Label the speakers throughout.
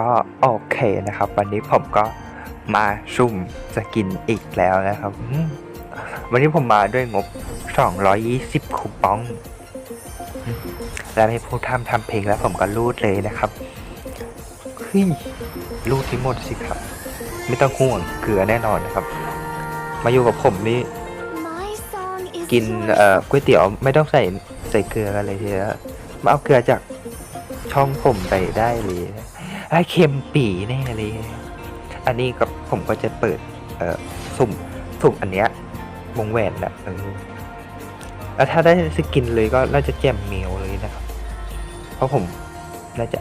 Speaker 1: ก็โอเคนะครับ วันนี้ผมก็มาซุ่มสกินอีกแล้วนะครับอืมวันนี้ผมมาด้วยงบ 220 คูปองอืมและไม่พูดทำทำเพลงแล้วผมก็รูดเลยนะครับเฮ้ยรูดที่หมดสิครับ ไม่ต้องห่วงเกลือแน่นอนนะครับ มาอยู่กับผมนี่กินเอ่อก๋วยเตี๋ยวไม่ต้องใส่ใส่เกลือกันเลยทีเดียวมาเอาเกลือจากช่องผมไปได้เลย ไอ้เค็มปีแน่เลย อันนี้ก็ผมก็จะเปิด เอ่อสุ่มสุ่มอันเนี้ยวงแหวนนะเออแล้วถ้าได้สกินเลยก็น่าจะแจ่มเมลเลยนะครับ เพราะผมน่าจะ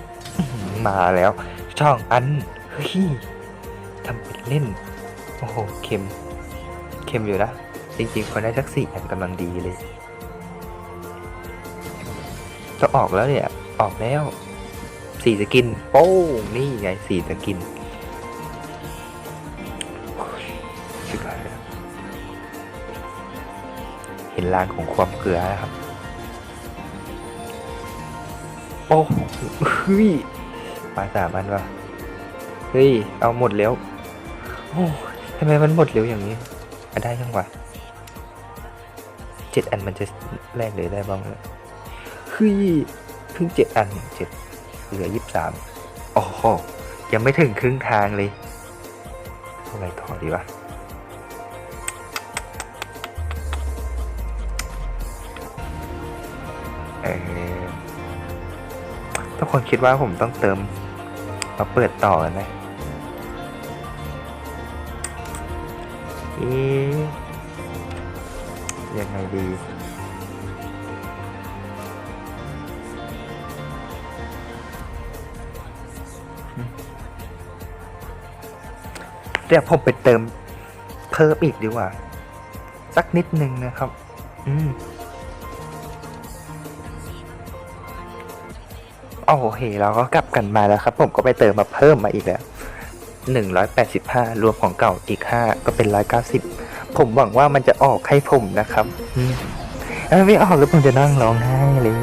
Speaker 1: มาแล้ว ช่องอันเฮ้ยทำเป็นเล่น โอ้โหเค็มเค็มอยู่นะ จริงๆคนได้สักสี่อันกำลังดีเลย จะออกแล้วเนี่ย ออกแล้ว สี่สกิน โป้งนี่ไงสี่สกินสุดยเห็นลางของความเกลือนะครับ โอ้เฮ้ยมาสามอันวะเฮ้ย เอาหมดแล้ว โอ้ทำไมมันหมดเร็วอย่างนี้อะได้ยังวะเจ็ดอันมันจะแลกเลยได้บ้างเลยเฮ้ยเพิ่งเจ็ดอันเจ็ด เหลือยี่สามโอ้โห ยังไม่ถึงครึ่งทางเลยทำไงต่อดีวะเออทุกคนคิดว่าผมต้องเติม มาเปิดต่อกันไหมเอ๊ยังไงดี เดี๋ยวผมไปเติมเพิ่มอีกดีกว่า สักนิดนึงนะครับ อืมโอ้โหเราก็กลับกันมาแล้วครับ ผมก็ไปเติมมาเพิ่มมาอีกแล้วหนึ่งร้อยแปดสิบห้ารวมของเก่าอีกห้าก็เป็นร้อยเก้าสิบผมหวังว่ามันจะออกให้ผมนะครับ อืมไม่ออกแล้วผมจะนั่งร้องไห้เลย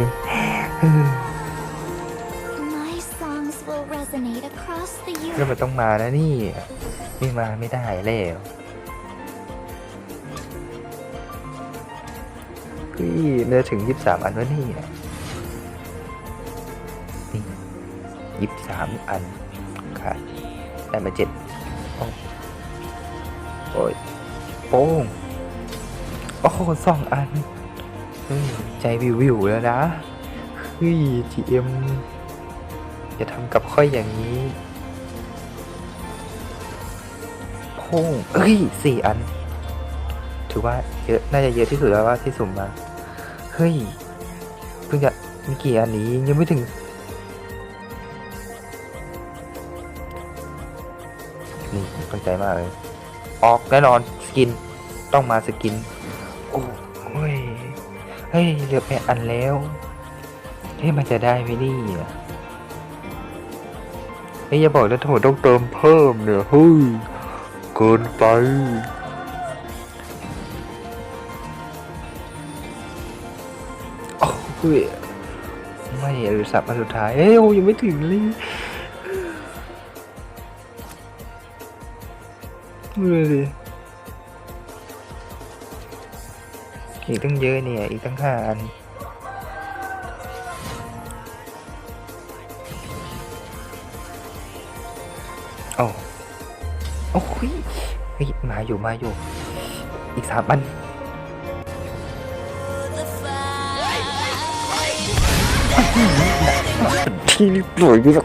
Speaker 2: across the
Speaker 1: แล้ว
Speaker 2: universe.
Speaker 1: มันต้องมานะนี่ ไม่มาไม่ได้แล้วพี่เนื้อถึงยี่สิบสามอันวะนี่นี่ยี่สิบสามอันค่ะได้มาเจ็ดโอ้โอ้ยโป้งโอ้โหสองอันใจวิววิวแล้วนะเฮ้ย GM อย่าทำกับค่อยอย่างนี้ พ่งเอ้ยสี่อัน ถือว่าเยอะน่าจะเยอะที่สุดแล้วว่าที่สุ่มมาเฮ้ยเพิ่งจะมีกี่อันนี้ยังไม่ถึงนี่ตั้งใจมากเลย ออกแน่นอนสกินต้องมาสกิน โอ้ยเฮ้ยเหลือแปดอันแล้วเฮ้ยมันจะได้ไหมนี่อะเฮ้ยอย่าบอกนะถ้าผมต้องเติมเพิ่มเนี่ยเฮ้ย เกินไป โอ้ย ไม่หรือสับอันสุดท้าย เอ้ยโอ้ยังไม่ถึงเลยดูดิอีกตั้งเยอะเนี่ย อีกตั้งห้าอันโอ้ โอ้ยเฮ้ยมาอยู่มาอยู่ อีกสามอันที่รีบหน่วยดีแล้ว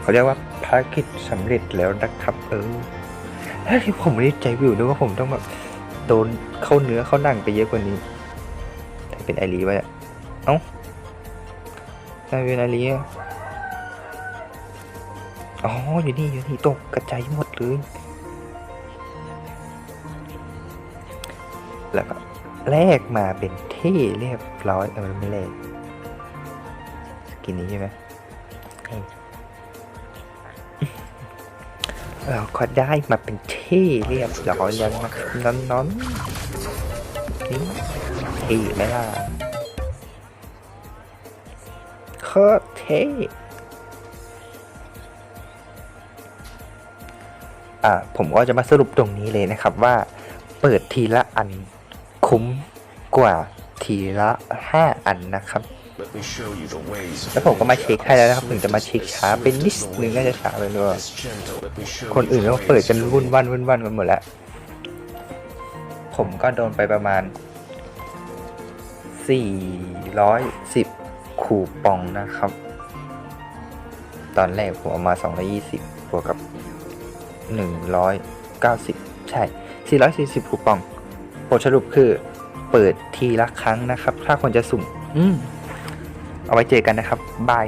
Speaker 1: เขาเรียกว่าภารกิจสำเร็จแล้วนะครับเออแล้วที่ผมไม่ได้ใจวิวด้วยว่าผมต้องแบบโดนเข้าเนื้อเข้าหนังไปเยอะกว่านี้ถ้าเป็นไอรีไปอะเอ้าถ้าเป็นไอรีอะ อ๋อ อยู่นี่ อยู่นี่ตกกระจายหมดเลย แล้วก็แลกมาเป็นเท่เรียบร้อยเออไม่แลกสกินนี้ใช่ไหมเออเราก็ได้มาเป็นเท่เรียบร้อยแล้วนะครับน้อนๆนี่เท่ไหมล่ะโคตรเท่ ผมก็จะมาสรุปตรงนี้เลยนะครับว่าเปิดทีละอันคุ้มกว่าทีละห้าอันนะครับ
Speaker 3: Let me show you the ways of
Speaker 1: แล้วผมก็มาเช็คให้แล้วนะครับถึงจะมาเช็คช้าเป็นนิดนึงน่าจะช้าไปด้วย
Speaker 3: It's gentle. Let me show
Speaker 1: คน
Speaker 3: you
Speaker 1: อื่น
Speaker 3: the
Speaker 1: ก็เปิด
Speaker 3: ways
Speaker 1: กัน
Speaker 3: of
Speaker 1: วุ่นวันวุ่นวันกันหมดแล้ว ผมก็โดนไปประมาณ 410 คูปองนะครับ ตอนแรกผมเอามา 220บวกกับ 190 ใช่ 440 คูปองบทสรุปคือเปิดทีละครั้งนะครับ ถ้าคนจะสุ่ม อืม เอาไว้เจอกันนะครับ บาย